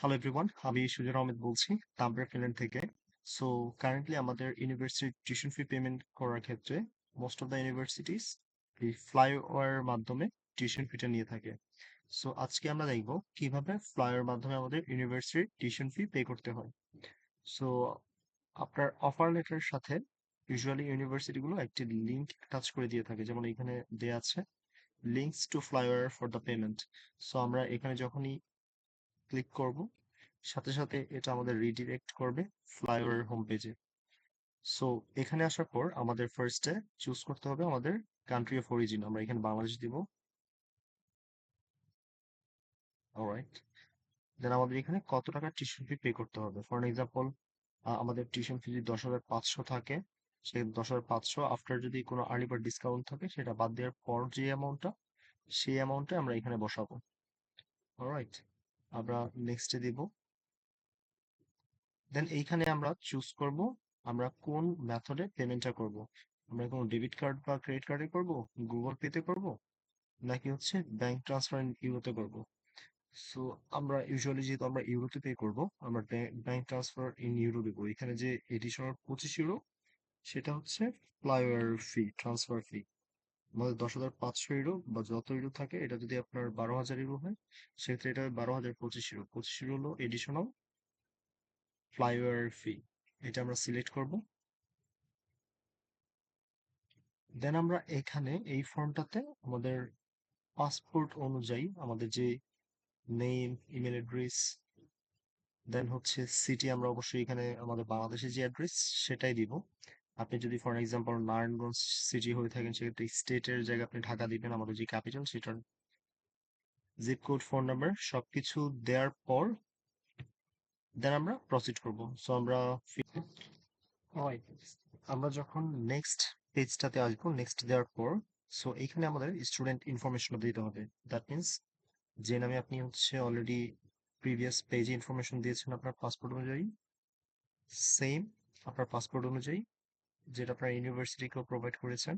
Hello everyone আমি সুজন আহমেদ বলছি Tampere Finland থেকে। সো কারেন্টলি আমাদের ইউনিভার্সিটি টিউশন ফি পেমেন্ট করার ক্ষেত্রে মোস্ট অফ দ্য ইউনিভার্সিটিস এই ফ্লাইওভার মাধ্যমে টিউশন ফিটা নিয়ে থাকে। সো আজকে আমরা দেখব কীভাবে ফ্লাইওভার মাধ্যমে আমাদের ইউনিভার্সিটির টিউশন ফি পে করতে হয়। সো আপনার অফার লেটারের সাথে ইউজুয়ালি ইউনিভার্সিটিগুলো একটি লিঙ্ক টাচ করে দিয়ে থাকে, যেমন এখানে দেয়া আছে links to Flywire for the payment so আমরা এখানে যখনই ক্লিক করব। সাথে সাথে এটা আমাদের রিডিরেক্ট করবে ফ্লাইওভার হোম পেজে সো এখানে আসার পর আমাদের ফার্স্টে চুজ করতে হবে আমাদের কান্ট্রি অফ অরিজিন আমরা এখানে বাংলাদেশ দিব। অলরাইট দেন আমাদের এখানে কত টাকা টিউশন ফি পে করতে হবে? ফর এক্সাম্পল আমাদের টিউশন ফি যদি দশ হাজার পাঁচশো থাকে সে দশ হাজার পাঁচশো আফটার যদি কোনো আর্লি বার্ড ডিসকাউন্ট থাকে, সেটা বাদ দেওয়ার পর যে অ্যামাউন্টটা সেই অ্যামাউন্টটা আমরা এখানে বসাবো। অলরাইট আমরা নেক্সটে দিব। দেন এইখানে আমরা চুজ করব আমরা কোন মেথডে পেমেন্টটা করব? আমরা কোনো ডেবিট কার্ড বা ক্রেডিট কার্ডে করব? গুগল পেতে করব? নাকি হচ্ছে ব্যাংক ট্রান্সফার ইউরোতে করব? সো আমরা ইউজুয়ালি যেহেতু আমরা ইউরোতে পে করব আমরা ব্যাংক ট্রান্সফার ইন ইউরো দেবো। এখানে যে এডিশনাল পঁচিশ ইউরো সেটা হচ্ছে ফ্লাইওভার ফি ট্রান্সফার ফি আমাদের দশ হাজার পাঁচশো ইউরো বা যত ইউরো থাকে, এটা যদি আপনার বারো হাজার ইউরো হয়, সেক্ষেত্রে এটা বারো হাজার পঁচিশ ইউরো পঁচিশ ইউরো হলো এডিশনাল ফ্লাইওভার ফি এটা আমরা সিলেক্ট করব। দেন আমরা এখানে এই ফর্মটাতে আমাদের পাসপোর্ট অনুযায়ী আমাদের যে নেম ইমেল অ্যাড্রেস দেন হচ্ছে সিটি আমরা অবশ্যই এখানে আমাদের বাংলাদেশের যে অ্যাড্রেস সেটাই দিব। আপনি যদি ফর এক্সাম্পল নারায়ণগঞ্জ সিটি হয়ে থাকেন, সেক্ষেত্রে স্টেটের জায়গায় আপনি ঢাকা দিবেন, আমাদের যে ক্যাপিটাল সেটার জিপ কোড ফোন নাম্বার সবকিছু দেওয়ার পর দেন আমরা প্রসিড করব। সো আমরা আমরা যখন নেক্সট পেজটাতে আসব নেক্সট দেওয়ার পর সো এইখানে আমাদের স্টুডেন্ট ইনফরমেশন দিতে হবে। দ্যাট মিনস যে নামে আপনি হচ্ছে অলরেডি প্রিভিয়াস পেজে ইনফরমেশন দিয়েছেন আপনার পাসপোর্ট অনুযায়ী সেম আপনার পাসপোর্ট অনুযায়ী যেটা আপনার ইউনিভার্সিটিকেও প্রোভাইড করেছেন।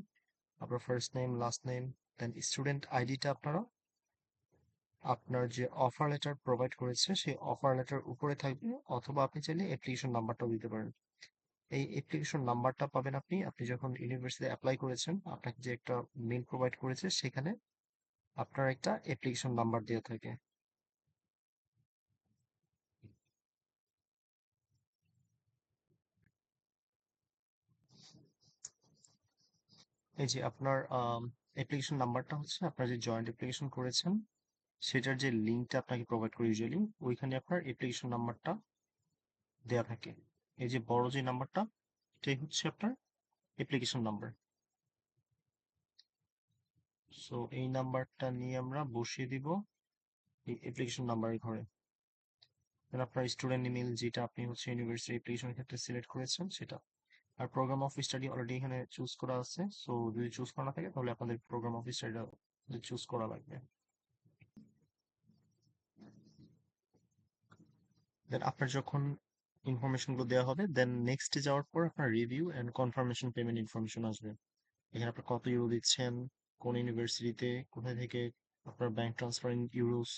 আপনার first name last name then student আইডিটা আপনারা, আপনার যে অফার লেটার প্রোভাইড করেছে, সেই অফার লেটার উপরে থাকবে অথবা আপনি চাইলে অ্যাপ্লিকেশন নাম্বারটাও দিতে পারেন। এই অ্যাপ্লিকেশন নাম্বারটা পাবেন আপনি আপনি যখন ইউনিভার্সিটি অ্যাপ্লাই করেছেন, আপনাকে যে একটা মেল প্রোভাইড করেছে, সেখানে আপনার একটা অ্যাপ্লিকেশন নাম্বার দেওয়া থাকে। এই যে আপনার অ্যাপ্লিকেশন নাম্বারটা হচ্ছে আপনার যে জয়েন্ট অ্যাপ্লিকেশন করেছেন, সেটার যে লিঙ্কটা আপনাকে প্রোভাইড করে ইউজুয়ালি ওইখানে আপনার অ্যাপ্লিকেশন নাম্বারটা দেওয়া থাকে। এই যে বড় যে নাম্বারটা এটাই হচ্ছে আপনার অ্যাপ্লিকেশন নাম্বার সো এই নাম্বারটা নিয়ে আমরা বসিয়ে দিব এই অ্যাপ্লিকেশন নাম্বারের ঘরে। আপনার স্টুডেন্ট ইমেল যেটা আপনি হচ্ছে ইউনিভার্সিটি অ্যাপ্লিকেশন ক্ষেত্রে সিলেক্ট করেছেন, সেটা। আর প্রোগ্রাম অফ স্টাডি অলরেডি এখানে চুজ করা আছে। সো যদি চুজ করা না থাকে, তাহলে আপনাদের প্রোগ্রাম অফ স্টাডিটা চুজ করা লাগবে। দেন আপনার যখন ইনফরমেশনগুলো দেওয়া হবে দেন নেক্সটে যাওয়ার পর আপনার review and confirmation payment information আসবে। এখানে আপনার কত ইউরো দিচ্ছেন, কোন ইউনিভার্সিটিতে কোথায় থেকে আপনার bank transfer in euros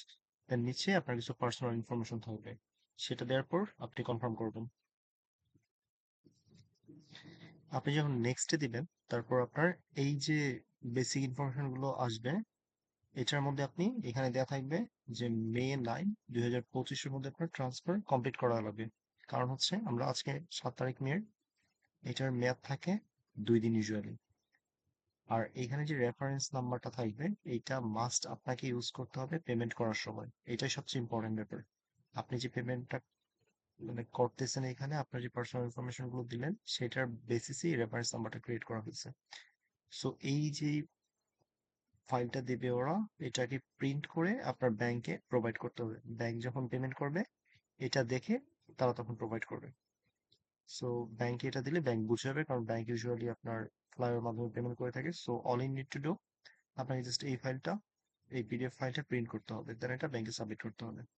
then নিচে আপনার কিছু পার্সোনাল ইনফরমেশন থাকবে। সেটা দেওয়ার পর আপনি কনফার্ম করবেন। আপনি যখন নেক্সটে দিবেন, তারপর আপনার এই যে বেসিক ইনফরমেশনগুলো আসবে, এটার মধ্যে আপনি এখানে দেওয়া থাকবে যে মে নাইন দুই হাজার মধ্যে আপনার ট্রান্সফার কমপ্লিট করা লাগবে। কারণ হচ্ছে আমরা আজকে সাত তারিখ মেয়ের এটার মেয়াদ থাকে দুই দিন ইউজুয়ালি আর এখানে যে রেফারেন্স নাম্বারটা থাকবে, এইটা মাস্ট আপনাকে ইউজ করতে হবে পেমেন্ট করার সময়। এটাই সবচেয়ে ইম্পর্টেন্ট ব্যাপার। আপনি যে পেমেন্টটা মানে করতেছেন এখানে, আপনার যে পার্সোনাল ইনফরমেশনগুলো দিলেন, সেটার বেসিসে রেফারেন্স নাম্বারটা ক্রিয়েট করা হয়েছে। সো এই যে ফাইলটা দেবে ওরা, এটাকে প্রিন্ট করে আপনার ব্যাংকে প্রোভাইড করতে হবে। ব্যাংক যখন পেমেন্ট করবে, এটা দেখে তারা তখন প্রোভাইড করবে। সো ব্যাংকে এটা দিলে ব্যাংক বুঝে যাবে কারণ ব্যাংক ইউজুয়ালি আপনার ফ্লাইয়ের মাধ্যমে পেমেন্ট করে থাকে। So all you need to do আপনাকে জাস্ট এই ফাইলটা এই পিডিএফ ফাইলটা প্রিন্ট করতে হবে। দেন এটা ব্যাংকে সাবমিট করতে হবে।